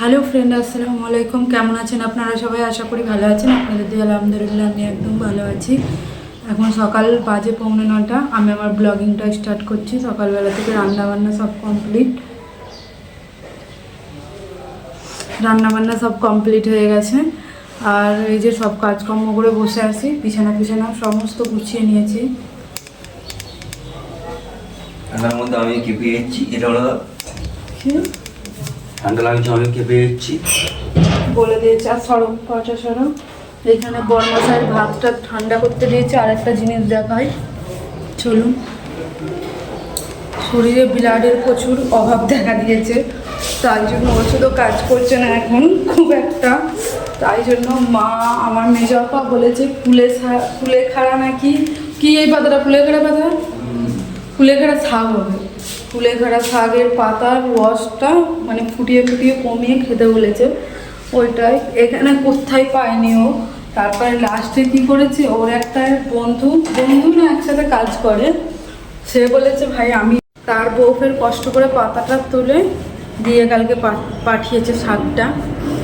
Hello friend আসসালামু আলাইকুম কেমন আছেন আপনারা সবাই? আশা করি ভালো আছেন। আপনাদের দিয়ে আলহামদুলিল্লাহ আমি একদম ভালো আছি। এখন সকাল বাজে পৌনে নটা আমি আমার ব্লগিংটা স্টার্ট করছি। সকালবেলা থেকে রান্নাবান্না সব কমপ্লিট। রান্নাবান্না সব কমপ্লিট হয়ে গেছে। আর এই যে সব কাজকর্ম করে বসে আছি বিছানা পিছানা সমস্ত গুছিয়ে নিয়েছি। আমি কেঁপে যাচ্ছি? এটা হলো কি? ঠান্ডা লাগছে আমি কেঁপে যাচ্ছি বলে দিয়েছে আর সরম পাটা সরম এখানে বর্মশাই ভাতটা ঠান্ডা করতে দিয়েছে আর একটা জিনিস দেখাই। চলুন। শরীরে ব্লাডের প্রচুর অভাব দেখা দিয়েছে তাই জন্য ওষুধও কাজ করছে না এখন খুব একটা। তাই জন্য মা আমার মেজপা বলেছে ফুলে ফুলে খাড়া নাকি? কি এই পাতাটা ফুলে খাড়া পাতা? কুলেখাড়া শাক হবে। কুলেখাড়া শাকের পাতার রসটা মানে ফুটিয়ে ফুটিয়ে কমিয়ে খেতে বলেছে। ওইটাই। এখানে কোথায় পায়নি ও? তারপরে লাস্টে কি করেছে? ওর একটা বন্ধু বন্ধু না একসাথে কাজ করে। সে বলেছে, ভাই, আমি তার বউ ফের কষ্ট করে পাতাটা তুলে দিয়ে কালকে পাঠিয়েছে শাকটা।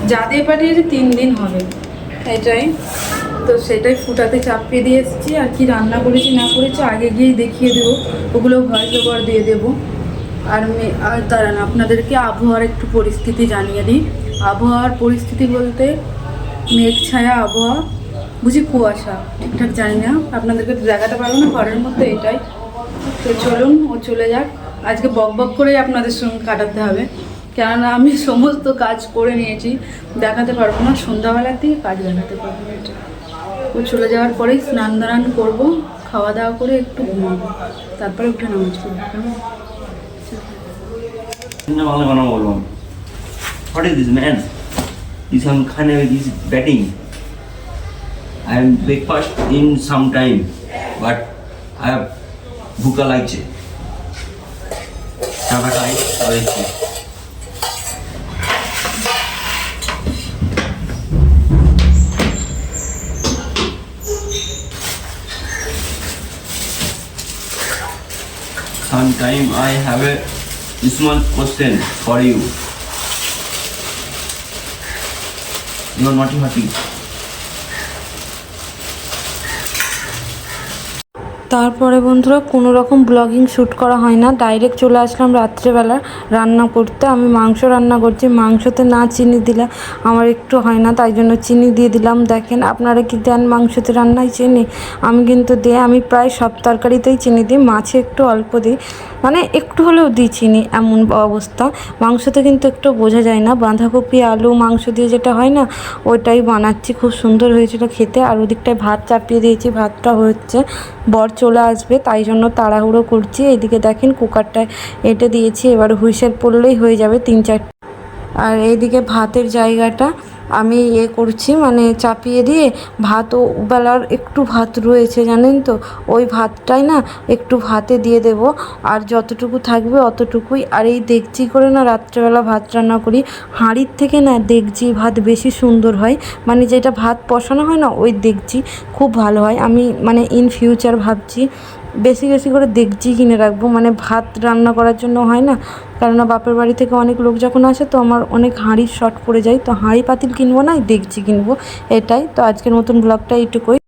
যা দিয়ে পাঠিয়েছে তিন দিন হবে। এটাই। তো সেটাই ফুটাতে চাপিয়ে দিয়ে এসেছি। আর কি রান্না করেছি, না করেছি, আগে গিয়েই দেখিয়ে দেবো। ওগুলো ভয়েস ওভার দিয়ে দেবো। আর মে আর দাঁড়ান, আপনাদেরকে আবহাওয়ার একটু পরিস্থিতি জানিয়ে দিই। আবহাওয়ার পরিস্থিতি বলতে মেঘ, ছায়া, আবহাওয়া, বুঝি কুয়াশা, ঠিকঠাক জানি না। আপনাদেরকে তো দেখাতে পারব না, ঘরের মধ্যে এটাই। তো চলুন, ও চলে যাক। আজকে বক বক করেই আপনাদের সঙ্গে কাটাতে হবে। কেননা আমি সমস্ত কাজ করে নিয়েছি, দেখাতে পারব না, সন্ধ্যাবেলার দিকে কাজ দেখাতে পারব ও চলে যাওয়ার পরেই স্নান দান করব, খাওয়া দাওয়া করে একটু ঘুমাবো, তারপরে উঠে নামাজ পড়ব বাংলা বানাবো বললাম what is this man this some খানে this batting I am breakfast in some time but I ভুকা লাগছে। চাটা খাই Sometime I have a small question for you. You are not happy. তারপরে বন্ধুরা কোনো রকম ব্লগিং শ্যুট করা হয় না। ডাইরেক্ট চলে আসলাম রাত্রেবেলা রান্না করতে। আমি মাংস রান্না করছি। মাংসতে না চিনি দিলে আমার একটু হয় না, তাই জন্য চিনি দিয়ে দিলাম। দেখেন, আপনারা কি দেন মাংসতে রান্নায় চিনি? আমি কিন্তু দিই, আমি প্রায় সব তরকারিতেই চিনি দিই। মাছে একটু অল্প দিই। মানে একটু হলেও দিই চিনি, এমন অবস্থা। মাংসতে কিন্তু একটু বোঝা যায় না। বাঁধাকপি, আলু, মাংস দিয়ে যেটা হয় না, ওইটাই বানাচ্ছি। খুব সুন্দর হয়েছিল খেতে। আর ওদিকটায় ভাত চাপিয়ে দিয়েছি। ভাতটা হচ্ছে বর চলে আসবে, তাই জন্য তাড়াহুড়ো করছি। এদিকে দেখেন কুকারটায় এঁটে দিয়েছি, এবার হুইসেল পড়লেই হয়ে যাবে তিন চার আর এইদিকে ভাতের জায়গাটা আমি ইয়ে করছি মানে চাপিয়ে দিয়ে ভাতও বেলার একটু ভাত রয়েছে জানেন তো, ওই ভাতটাই না একটু ভাতে দিয়ে দেব। আর যতটুকু থাকবে অতটুকুই। আর এই দেখছি করে না রাত্রেবেলা ভাত রান্না করি, হাঁড়ির থেকে না দেখছি ভাত বেশি সুন্দর হয়। মানে যেটা ভাত বসানো হয় না, ওই দেখছি খুব ভালো হয়। আমি মানে ইন ফিউচার ভাবছি বেশি বেশি করে দেখছি, কিনে রাখব। মানে ভাত রান্না করার জন্য হয় না। কেননা বাপের বাড়ি থেকে অনেক লোক যখন আসে, তো আমার অনেক হাঁড়ির শর্ট পড়ে যায়। তো হাঁড়ি পাতিল কিনবো না, দেখছি কিনবো। এটাই। তো আজকের মতন ব্লগটা এইটুকুই।